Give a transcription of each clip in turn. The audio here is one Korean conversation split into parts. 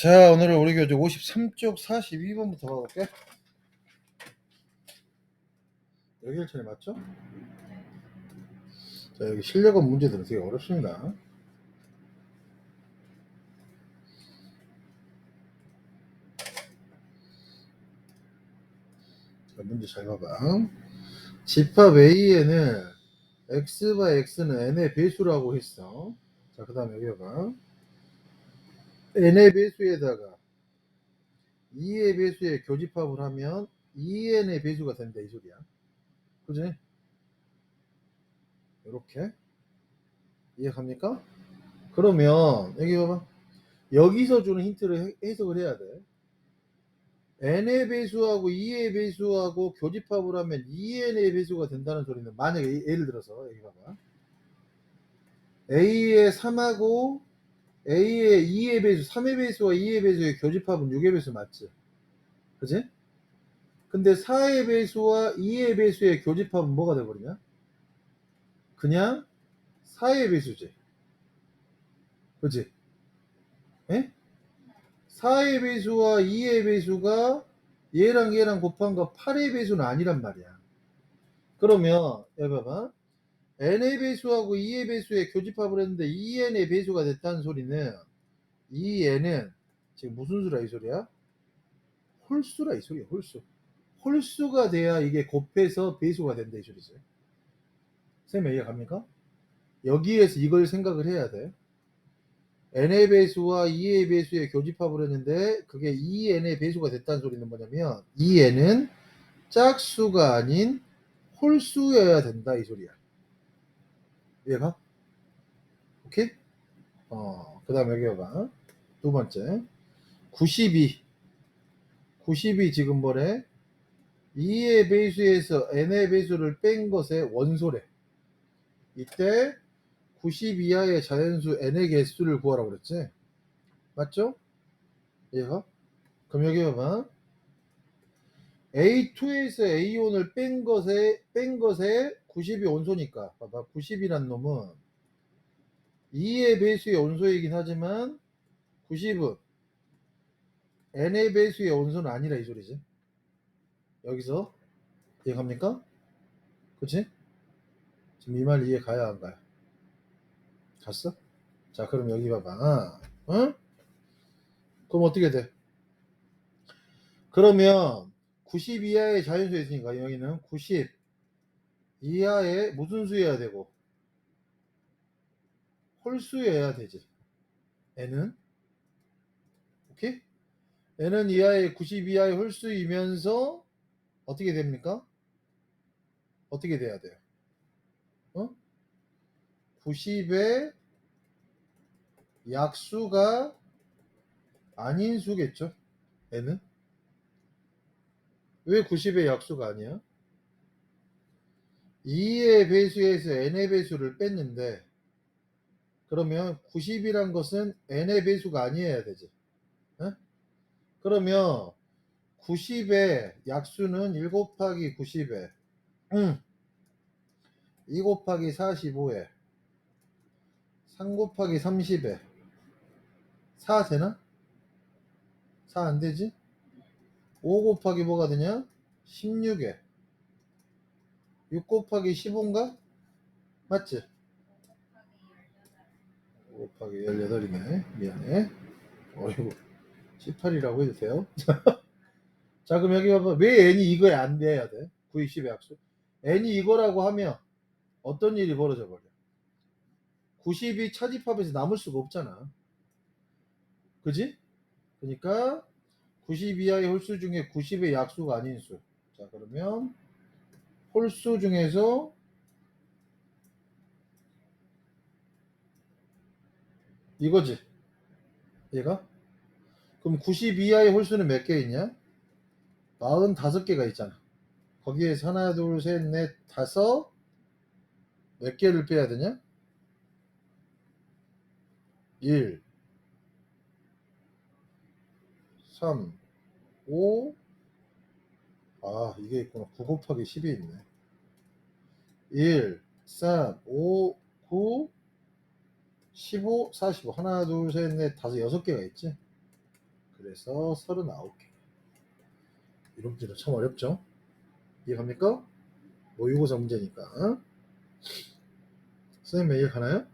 자, 오늘은 우리 교재 53쪽 42번부터 가볼게. 여기 1차례 맞죠? 자, 여기 실력은 문제들은 되게 어렵습니다. 자, 문제 잘 봐봐. 집합 A에는 x바 x는 n의 배수라고 했어. 자, 그 다음에 여기 봐봐. N의 배수에다가 2의 배수에 교집합을 하면 2n의 배수가 된다 이 소리야. 그지? 이렇게 이해갑니까? 그러면 여기 봐봐. 여기서 주는 힌트를 해- 해석을 해야 돼. n의 배수하고 2의 배수하고 교집합을 하면 2n의 배수가 된다는 소리는 만약에 예를 들어서 여기 봐봐. a의 3하고 A의 2의 배수, 3의 배수와 2의 배수의 교집합은 6의 배수 맞지? 그지? 근데 4의 배수와 2의 배수의 교집합은 뭐가 돼버리냐? 그냥 4의 배수지. 그지? 에? 4의 배수와 2의 배수가 얘랑 얘랑 곱한 거 8의 배수는 아니란 말이야. 그러면, 여기 봐봐. N의 배수하고 2의 배수의 교집합을 했는데 2n의 배수가 됐다는 소리는 2n은 지금 무슨 수라 이 소리야? 홀수라 이 소리야 홀수 홀수가 돼야 이게 곱해서 배수가 된다 이 소리지 쌤 이해 갑니까? 여기에서 이걸 생각을 해야 돼 n의 배수와 2의 배수의 교집합을 했는데 그게 2n의 배수가 됐다는 소리는 뭐냐면 2n은 짝수가 아닌 홀수여야 된다 이 소리야 이해가? 오케이? 어, 그 다음에 여기 봐봐. 두 번째. 92. 92 지금 뭐래? 2의 배수에서 n의 배수를 뺀 것의 원소래. 이때 90 이하의 자연수 n의 개수를 구하라고 그랬지? 맞죠? 이해가? 그럼 여기 봐봐. A2에서 A1을 뺀 것에, 뺀 것에 90이 온소니까. 봐봐. 90이란 놈은 2의 배수의 온소이긴 하지만 90은 n의 배수의 온소는 아니라 이 소리지. 여기서 이해갑니까? 그치? 지금 이 말 이해 가야 안 가요? 갔어? 자, 그럼 여기 봐봐. 응? 그럼 어떻게 돼? 그러면 90 이하의 자연수에 있으니까 여기는 90 이하의 무슨 수여야 되고 홀수여야 되지. n은 오케이? n은 이하의 90 이하의 홀수이면서 어떻게 됩니까? 어떻게 돼야 돼요? 어? 90의 약수가 아닌 수겠죠? n은? 왜 90의 약수가 아니야? 2의 배수에서 n의 배수를 뺐는데 그러면 90이란 것은 n의 배수가 아니어야 되지. 어? 그러면 90의 약수는 1 곱하기 90에 음. 2 곱하기 45에 3 곱하기 30에 4 되나? 4 안 되지? 5 곱하기 뭐가 되냐? 16에 6 곱하기 15인가? 맞지? 5 곱하기 18이네. 미안해. 어이구. 18이라고 해도 돼요? 자, 그럼 여기 봐봐. 왜 n이 이거에 안 돼야 돼? 9, 10의 약수. n이 이거라고 하면 어떤 일이 벌어져 버려? 90이 차집합에서 남을 수가 없잖아. 그지? 그러니까 90 이하의 홀수 중에 90의 약수가 아닌 수. 자, 그러면 홀수 중에서 이거지. 얘가? 그럼 90 이하의 홀수는 몇 개 있냐? 45개가 있잖아. 거기에서 하나, 둘, 셋, 넷, 다섯 몇 개를 빼야 되냐? 1 3 5 아, 이게 있구나. 9 곱하기 10이 있네. 1 3 5 9 15 45 하나 둘 셋 넷 다섯 여섯 개가 있지 그래서 39개. 이런 문제는 참 어렵죠? 이해갑니까? 모의고사 문제니까. 선생님 이해 가나요?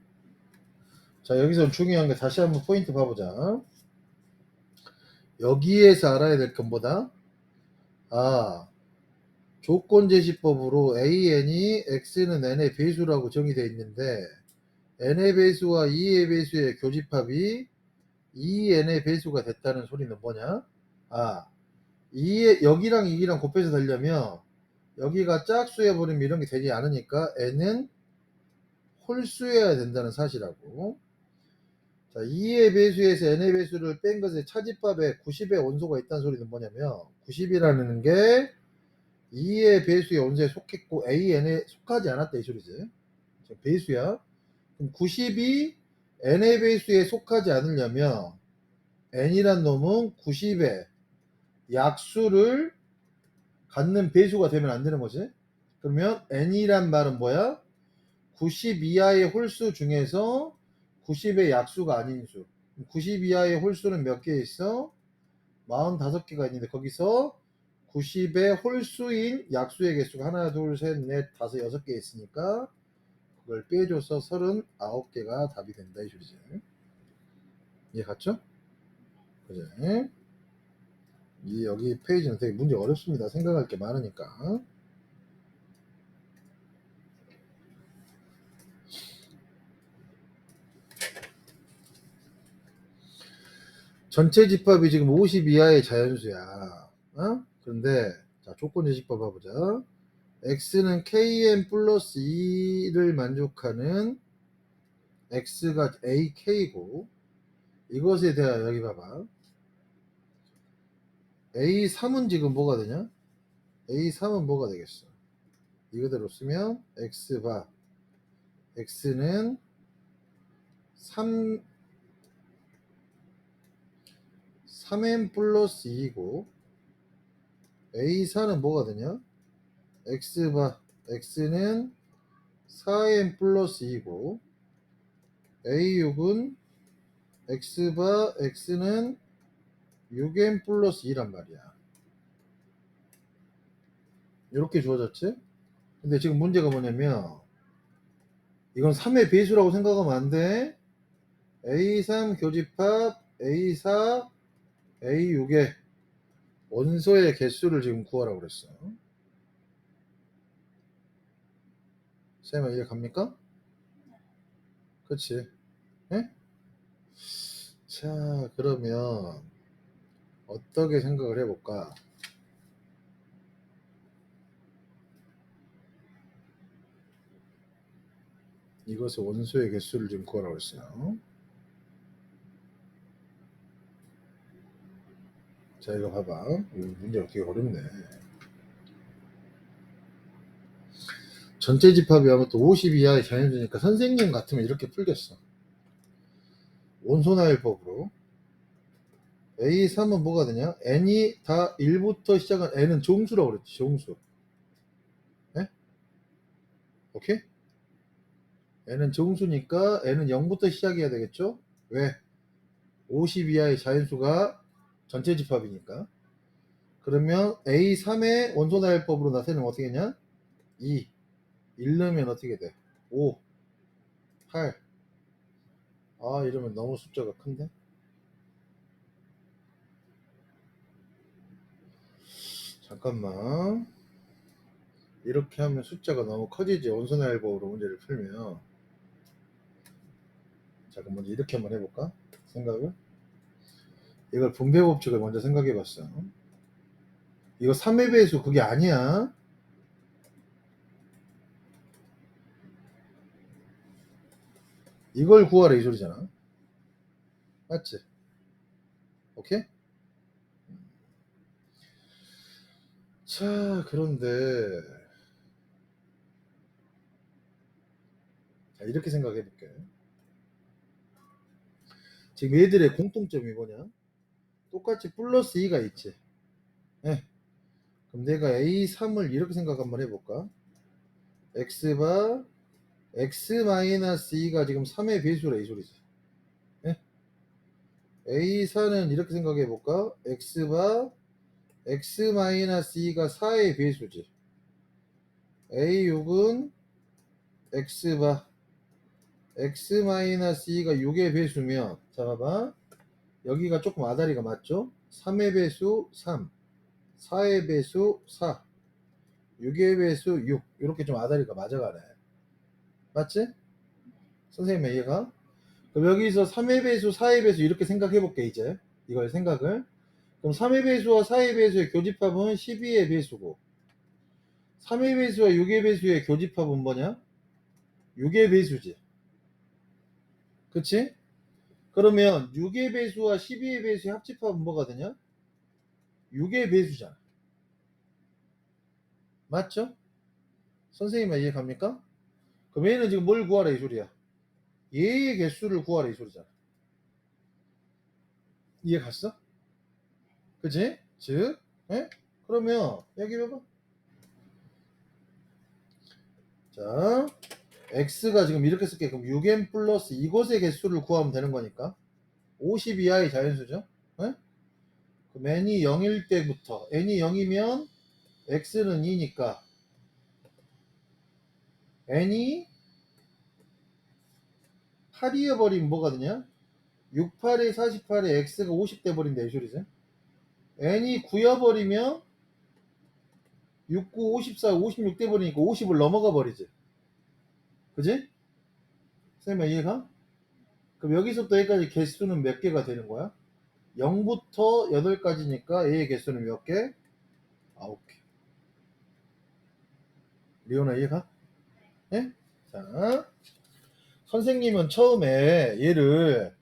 자, 여기서 중요한 게 다시 한번 포인트 봐보자. 여기에서 알아야 될건 뭐다? 아, 조건 제시법으로 AN이 X는 N의 배수라고 정의되어 있는데 N의 배수와 2의 배수의 교집합이 2N의 배수가 됐다는 소리는 뭐냐? 아, 2의 여기랑 여기랑 곱해서 되려면 여기가 짝수해 버리면 이런 게 되지 않으니까 N은 홀수여야 된다는 사실하고 자, 2의 배수에서 n의 배수를 뺀 것의 차집합에 90의 원소가 있다는 소리는 뭐냐면 90이라는 게 2의 배수의 원소에 속했고 AN에 속하지 않았다 이 소리지. 자, 배수야. 그럼 90이 n의 배수에 속하지 않으려면 n이란 놈은 90의 약수를 갖는 배수가 되면 안 되는 거지. 그러면 n이란 말은 뭐야? 90 이하의 홀수 중에서 90의 약수가 아닌 수. 90 이하의 홀수는 몇 개 있어? 45개가 있는데 거기서 90의 홀수인 약수의 개수가 하나, 둘, 셋, 넷, 다섯, 여섯 개 있으니까 그걸 빼줘서 39개가 답이 된다 이 소리지. 이해 갔죠? 그지? 이 여기 페이지는 되게 문제 어렵습니다. 생각할 게 많으니까. 전체 집합이 지금 50 이하의 자연수야. 어? 그런데 자 조건 제시법 봐보자. x는 kn 플러스 2를 만족하는 x가 ak고 이것에 대하여 여기 봐봐. a3은 지금 뭐가 되냐? a3은 뭐가 되겠어? 이거대로 쓰면 x바 x는 3 3n 플러스 2고 A4는 뭐가 되냐? X바 X는 4n 플러스 2고 A6은 X바 X는 6n 플러스 2란 말이야. 이렇게 주어졌지? 근데 지금 문제가 뭐냐면 이건 3의 배수라고 생각하면 안 돼. A3 교집합 A4 A6의 원소의 개수를 지금 구하라고 그랬어. 쌤아 이해 갑니까? 그치? 예? 자 그러면 어떻게 생각을 해볼까? 이것의 원소의 개수를 지금 구하라고 했어요. 자 이거 봐봐. 문제가 되게 어렵네. 전체 집합이 아무튼 50 이하의 자연수니까 선생님 같으면 이렇게 풀겠어. 원소나일법으로. A3은 뭐가 되냐? N이 다 1부터 시작한 n은 정수라고 그랬지 정수. 네? 오케이? n은 정수니까 n은 0부터 시작해야 되겠죠? 왜? 50 이하의 자연수가 전체 집합이니까. 그러면 A3의 원소 나열법으로 나타내면 어떻게 되냐? 2. 1 넣으면 어떻게 돼? 5. 8. 아, 이러면 너무 숫자가 큰데? 잠깐만. 이렇게 하면 숫자가 너무 커지지. 원소 나열법으로 문제를 풀면. 자, 그럼 먼저 이렇게 한번 해볼까? 생각을? 이걸 분배 법칙을 먼저 생각해 봤어. 이거 3의 배수 그게 아니야. 이걸 구하라 이 소리잖아. 맞지? 오케이? 자, 그런데 자, 이렇게 생각해 볼게. 지금 얘들의 공통점이 뭐냐? 똑같이 플러스 2가 있지. 예. 그럼 내가 A3을 이렇게 생각 한번 해볼까? X바 X-2가 지금 3의 배수라 이 소리지. 예? A4는 이렇게 생각해 볼까? X바 X-2가 4의 배수지. A6은 X바 X-2가 6의 배수면 자 봐봐 여기가 조금 아다리가 맞죠? 3의 배수 3 4의 배수 4 6의 배수 6 이렇게 좀 아다리가 맞아가네 맞지? 선생님의 이해가? 그럼 여기서 3의 배수 4의 배수 이렇게 생각해 볼게 이제 이걸 생각을 그럼 3의 배수와 4의 배수의 교집합은 12의 배수고 3의 배수와 6의 배수의 교집합은 뭐냐? 6의 배수지 그치? 그러면 6의 배수와 12의 배수의 합집합은 뭐가 되냐? 6의 배수잖아. 맞죠? 선생님만 이해 갑니까? 그럼 얘는 지금 뭘 구하라 이 소리야? 얘의 개수를 구하라 이 소리잖아. 이해 갔어? 그치? 즉, 예? 그러면 여기 봐봐. 자, x가 지금 이렇게 쓸게. 그럼 6n 플러스 이것의 개수를 구하면 되는 거니까. 50 이하의 자연수죠. 예? 그럼 n이 0일 때부터 n이 0이면 x는 2니까 n이 8이어 버리면 뭐가 되냐? 6, 8에 48에 x가 50돼 버린다 이 소리지. n이 9여 버리면 6, 9, 54, 56돼 버리니까 50을 넘어가 버리지. 그지? 선생님 이해가? 그럼 여기서부터 여기까지 개수는 몇 개가 되는 거야? 0부터 8까지니까 A의 개수는 몇 개? 9개. 리오나 이해가? 예? 자, 선생님은 처음에 얘를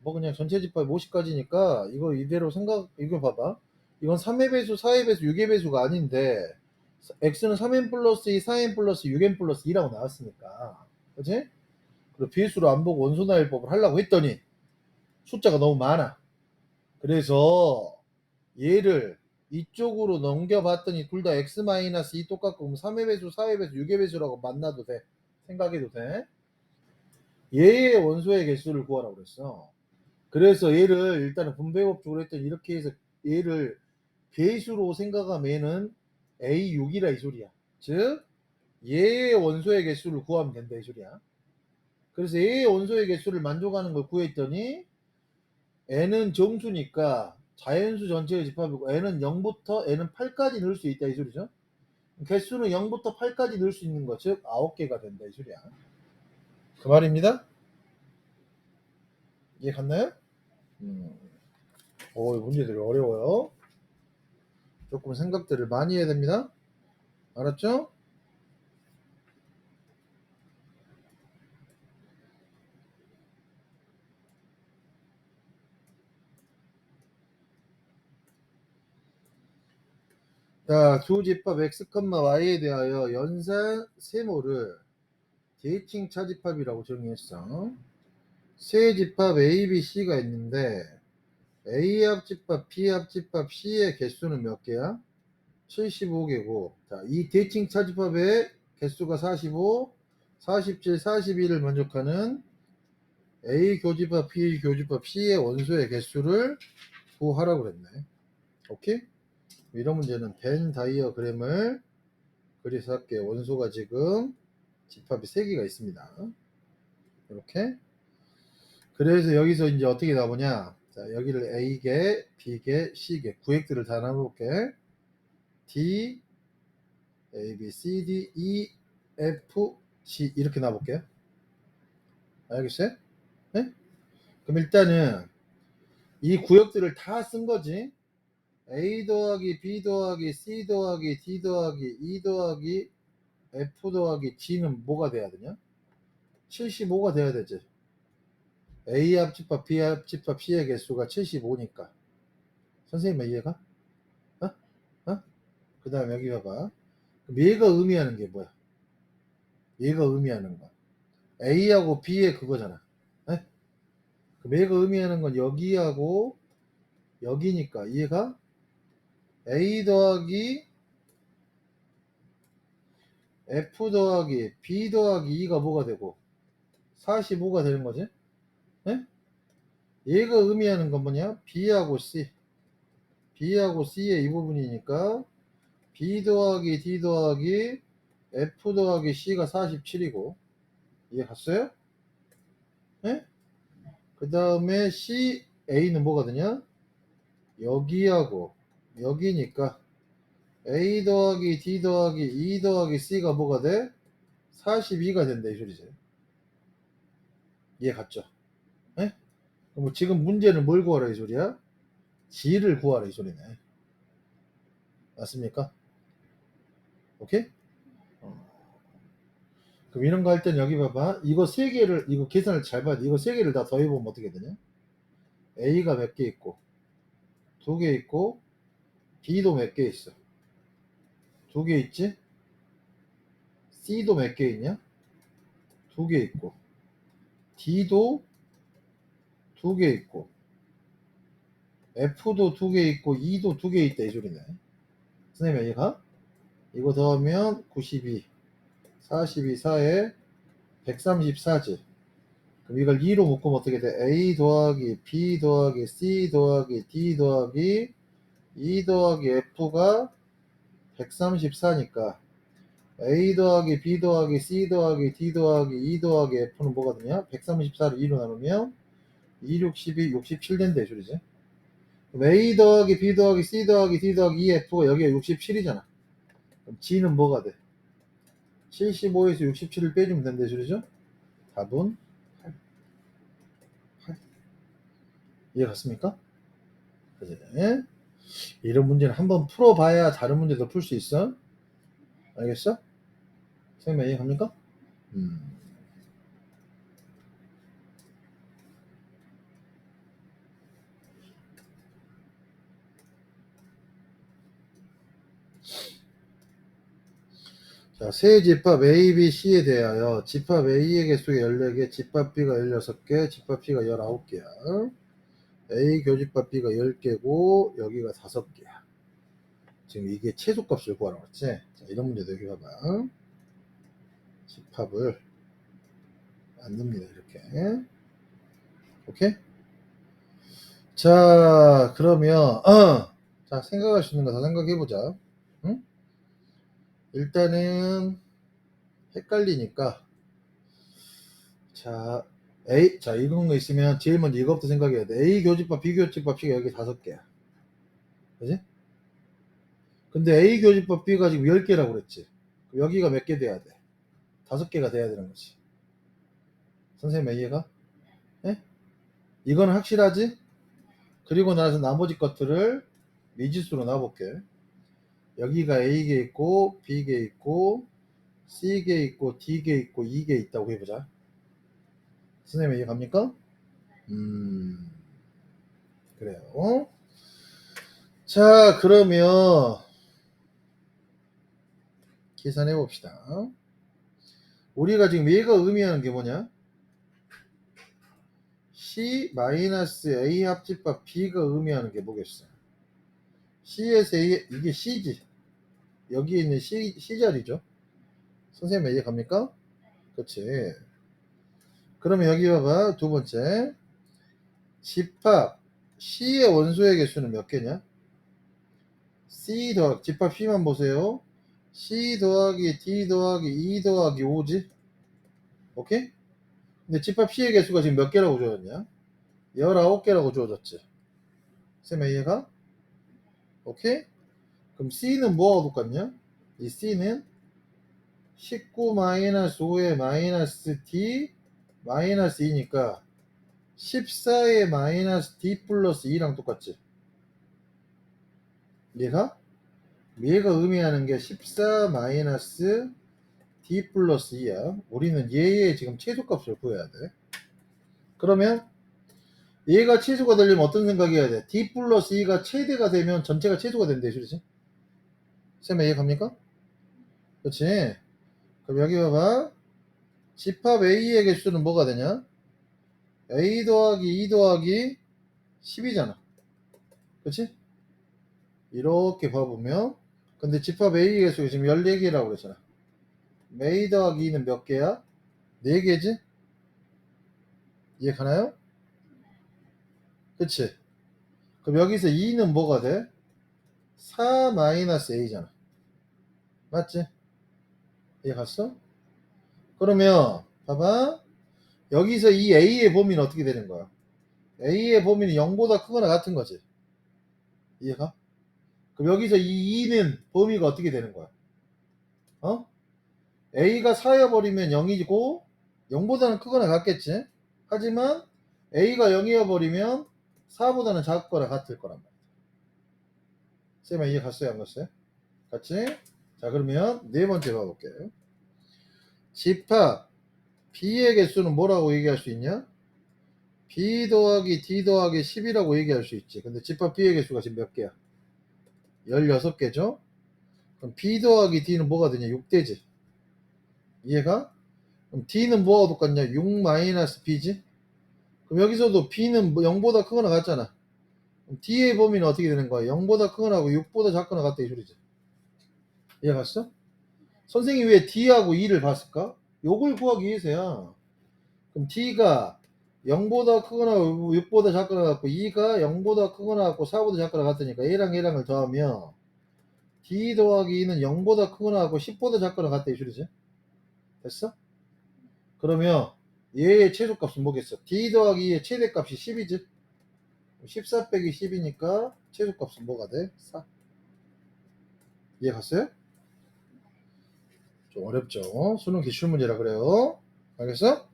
뭐 그냥 전체 집합 50까지니까 이거 이대로 생각, 이거 봐봐. 이건 3의 배수, 4의 배수, 6의 배수가 아닌데 x는 3n 플러스 2, 4n 플러스 6n 플러스 2라고 나왔으니까. 그치? 그리고 배수로 안 보고 원소나일법을 하려고 했더니 숫자가 너무 많아. 그래서 얘를 이쪽으로 넘겨봤더니 둘 다 x-2 똑같고 그럼 3의 배수, 4의 배수, 6의 배수라고 만나도 돼. 생각해도 돼. 얘의 원소의 개수를 구하라고 그랬어. 그래서 얘를 일단은 분배법적으로 했더니 이렇게 해서 얘를 배수로 생각하면 얘는 A6이라 이 소리야. 즉 얘의 원소의 개수를 구하면 된다 이 소리야. 그래서 얘의 원소의 개수를 만족하는 걸 구했더니 n은 정수니까 자연수 전체의 집합이고 n은 0부터 n은 8까지 넣을 수 있다 이 소리죠. 개수는 0부터 8까지 넣을 수 있는 것, 즉 9개가 된다 이 소리야. 그 말입니다. 이해 갔나요? 음. 오, 문제들이 어려워요. 조금 생각들을 많이 해야 됩니다. 알았죠? 자, 두 집합 x, y에 대하여 연산 세모를 데이팅 차집합이라고 정의했어. 세 집합 A, B, C가 있는데 A 합집합, B 합집합, C의 개수는 몇 개야? 75개고 자, 이 대칭 차집합의 개수가 45, 47, 41을 만족하는 A 교집합, B 교집합, C의 원소의 개수를 구하라고 그랬네. 오케이? 이런 문제는 벤 다이어그램을 그려서 할게. 원소가 지금 집합이 3개가 있습니다. 이렇게. 그래서 여기서 이제 어떻게 나오냐. 자, 여기를 A개, B개, C개 구획들을 다 나눠볼게. D, A, B, C, D, E, F, G 이렇게 나눠볼게요. 알겠어요? 네? 그럼 일단은 이 구역들을 다 쓴 거지. A 더하기 B 더하기 C 더하기 D 더하기 E 더하기 F 더하기 G는 뭐가 돼야 되냐? 75가 돼야 되지. A 합집합, B 합집합, C의 개수가 75니까. 선생님 이해가? 어? 어? 그 다음 여기 봐봐. 얘가 의미하는 게 뭐야? 얘가 의미하는 건 A하고 B의 그거잖아. 에? 그럼 얘가 의미하는 건 여기하고 여기니까 이해가? A 더하기 F 더하기 B 더하기 2가 뭐가 되고 45가 되는 거지? 예? 얘가 의미하는 건 뭐냐? B하고 C. B하고 C의 이 부분이니까 B 더하기 D 더하기 F 더하기 C가 47이고 이해 갔어요? 예? 그 다음에 C, A는 뭐거든요? 여기하고 여기니까 A 더하기 D 더하기 E 더하기 C가 뭐가 돼? 42가 된다 이 소리지 이해 갔죠? 예? 그럼 지금 문제는 뭘 구하라 이 소리야? G를 구하라 이 소리네 맞습니까? 오케이? 어. 그럼 이런 거 할 땐 여기 봐봐 이거 세 개를 이거 계산을 잘 봐야 돼 이거 세 개를 다 더해보면 어떻게 되냐 A가 몇 개 있고 두 개 있고 B도 몇 개 있어 두 개 있지 C도 몇 개 있냐 두 개 있고 D도 두 개 있고 F도 두 개 있고 E도 두 개 있다 이 소리네 선생님 이해가? 이거 더하면 92 42 4에 134지 그럼 이걸 2로 묶으면 어떻게 돼? A 더하기 B 더하기 C 더하기 D 더하기 E 더하기 F가 134니까 A 더하기 B 더하기 C 더하기 D 더하기 E 더하기 F는 뭐거든요? 134를 2로 나누면 2, 6, 12, 67 된다 이 소리지 그럼 A 더하기 B 더하기 C 더하기 D 더하기 E, F가 여기가 67이잖아 그럼 G는 뭐가 돼? 75에서 67을 빼주면 이 소리죠? 답은 8. 8. 이해 갔습니까? 그지? 이런 문제는 한번 풀어봐야 다른 문제도 풀 수 있어. 알겠어? 선생님 이해 갑니까? 음. 자, 세 집합 A, B, C에 대하여 집합 A의 개수가 14개, 집합 B가 16개, 집합 C가 19개야. A 교집합 B가 10개고 여기가 5개야. 지금 이게 최소값을 구하라고 했지? 자, 이런 문제도 여기 봐봐. 집합을 만듭니다. 이렇게. 오케이? 자, 그러면 어, 자, 생각할 수 있는 거 다 생각해 보자. 응? 일단은 헷갈리니까 자, A, 자, 이런 거 있으면 제일 먼저 이것부터 생각해야 돼. A 교집합, B 교집합, C가 여기 다섯 개야. 그지? 근데 A 교집합, B가 지금 10개라고 그랬지. 그럼 여기가 몇 개 돼야 돼? 다섯 개가 돼야 되는 거지. 선생님 이해가? 예? 이거는 확실하지? 그리고 나서 나머지 것들을 미지수로 놔볼게. 여기가 A개 있고, B개 있고, C개 있고, D개 있고, E개 있다고 해보자. 선생님 이해 갑니까? 음, 그래요. 자, 그러면 계산해 봅시다. 우리가 지금 얘가 의미하는 게 뭐냐? C-A 합집합 B가 의미하는 게 뭐겠어? C에서 A, 이게 C지. 여기 있는 C, C 자리죠. 선생님 이해 갑니까? 그치. 그러면 여기 봐봐. 두 번째. 집합 C의 원소의 개수는 몇 개냐? C 더하기, 집합 C만 보세요. C 더하기 D 더하기 E 더하기 5지? 오케이? 근데 집합 C의 개수가 지금 몇 개라고 주어졌냐? 19개라고 주어졌지. 쌤의 이해가? 오케이? 그럼 C는 뭐하고 똑같냐? 이 C는 19-5의 마이너스 D 마이너스 2니까 14의 마이너스 D 플러스 2랑 똑같지? 얘가? 얘가 의미하는 게 14 마이너스 D 플러스 2야. 우리는 얘의 지금 최소값을 구해야 돼. 그러면 얘가 최소가 되려면 어떤 생각해야 돼? D 플러스 2가 최대가 되면 전체가 최소가 된대, 소리지? 쌤 이해 갑니까? 그렇지? 그럼 여기 봐봐. 집합 A의 개수는 뭐가 되냐? A 더하기 2 더하기 10이잖아. 그렇지? 이렇게 봐보면 근데 집합 A의 개수가 지금 14개라고 그랬잖아. A 더하기 2는 몇 개야? 4개지? 이해 가나요? 그치? 그럼 여기서 2는 뭐가 돼? 4 마이너스 a잖아. 맞지? 이해 갔어? 그러면 봐봐. 여기서 이 a의 범위는 어떻게 되는 거야? a의 범위는 0보다 크거나 같은 거지. 이해가? 그럼 여기서 이 2는 범위가 어떻게 되는 거야? 어? a가 4여버리면 0이고 0보다는 크거나 같겠지? 하지만 a가 0이어버리면 4보다는 작거나 같을 거란 말이야. 쌤아 이해 갔어요? 안 갔어요? 같이? 자 그러면 네 번째 봐볼게요. 집합 b의 개수는 뭐라고 얘기할 수 있냐? b 더하기 d 더하기 10이라고 얘기할 수 있지. 근데 집합 b의 개수가 지금 몇 개야? 16개죠? 그럼 b 더하기 d는 뭐가 되냐? 6대지. 이해가? 그럼 d는 뭐하고 똑같냐? 6 마이너스 b지? 그럼 여기서도 b는 0보다 크거나 같잖아. d의 범위는 어떻게 되는 거야? 0보다 크거나 하고 6보다 작거나 같다 이 소리지. 이해 갔어? 선생님이 왜 d하고 2를 봤을까? 요걸 구하기 위해서야. 그럼 d가 0보다 크거나 6보다 작거나 같고 2가 0보다 크거나 같고 4보다 작거나 같으니까 얘랑 얘랑을 더하면 d 더하기 2는 0보다 크거나 같고 10보다 작거나 같다 이 소리지. 됐어? 그러면 얘의 최소값은 뭐겠어? d 더하기 2의 최대값이 10이지. 14 빼기 10이니까 최소값은 뭐가 돼? 4. 이해 갔어요? 좀 어렵죠? 수능 기출 문제라 그래요. 알겠어?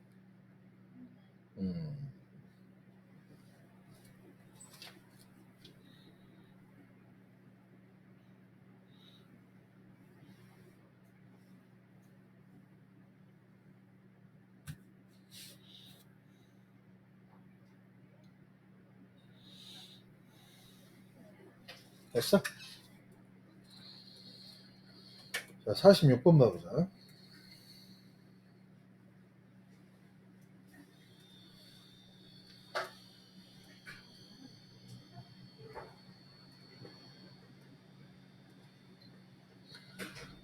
음. 됐어? 자, 46번 봐보자.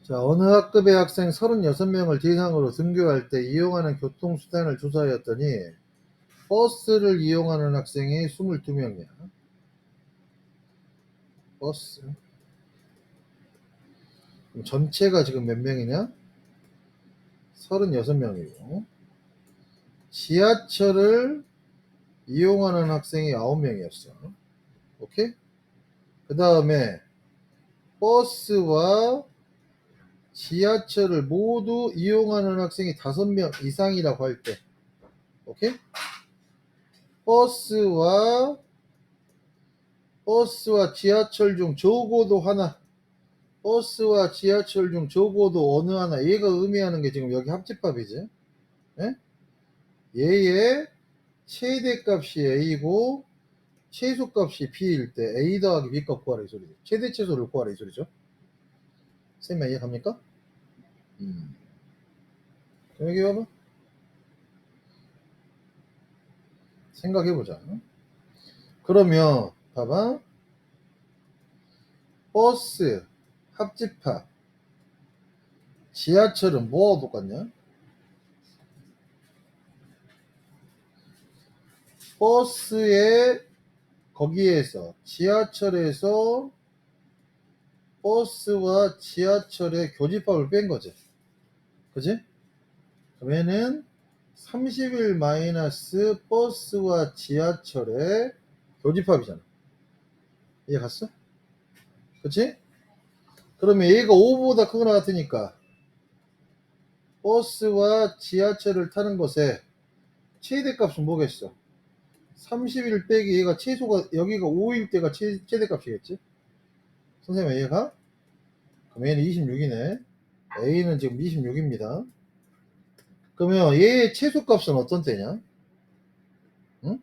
자, 어느 학급의 학생 36명을 대상으로 등교할 때 이용하는 교통수단을 조사하였더니 버스를 이용하는 학생이 22명이야. 버스. 전체가 지금 몇 명이냐? 36명이고. 지하철을 이용하는 학생이 9명이었어. 오케이? 그 다음에 버스와 지하철을 모두 이용하는 학생이 5명 이상이라고 할 때. 오케이? 버스와 버스와 지하철 중 적어도 하나 버스와 지하철 중 적어도 어느 하나 얘가 의미하는 게 지금 여기 합집합이지 예? 얘의 최대값이 a고 최소값이 b일 때 a 더하기 b값 구하라 이 소리죠 최대 최소를 구하라 이 소리죠 쌤이 이해갑니까? 음. 여기 봐봐 생각해보자 그러면 봐봐. 버스, 합집합, 지하철은 뭐하고 똑같냐? 버스에 거기에서 지하철에서 버스와 지하철의 교집합을 뺀 거지. 그지? 그러면은 30일 마이너스 버스와 지하철의 교집합이잖아. 이해 갔어? 그치? 그러면 얘가 5보다 크거나 같으니까 버스와 지하철을 타는 것에 최대값은 뭐겠어? 31 빼기 얘가 최소가 여기가 5일 때가 최, 최대값이겠지? 선생님 이해가? 그럼 얘는 26이네 A는 지금 26입니다 그러면 얘의 최소값은 어떤 때냐? 응?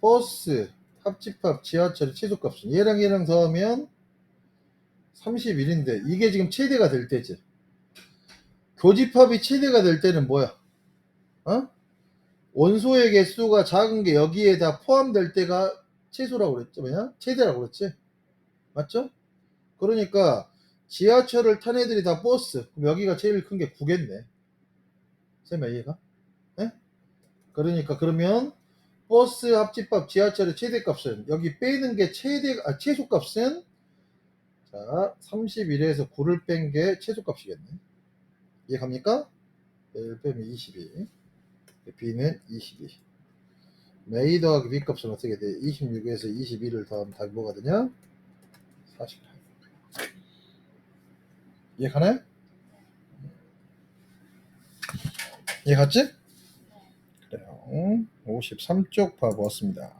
버스 합집합 지하철의 최소값은 얘랑 얘랑 더하면 31인데 이게 지금 최대가 될 때지. 교집합이 최대가 될 때는 뭐야? 어? 원소의 개수가 작은 게 여기에 다 포함될 때가 최소라고 그랬죠 뭐냐? 최대라고 그랬지. 맞죠? 그러니까 지하철을 탄 애들이 다 버스. 그럼 여기가 제일 큰 게 9겠네. 쌤 이해가? 예? 그러니까 그러면 버스 합집합 지하철의 최대값은 여기 빼는 게 최대 아 최소값은 자 31에서 9를 뺀 게 최소값이겠네. 이해 갑니까? 1 빼면 22. b는 22. A 더하기 B 값은 어떻게 돼? 26에서 22를 더하면 답이 뭐가 되냐? 48. 이해 가나요? 이해 갔지? 그래요. 53쪽 봐보았습니다.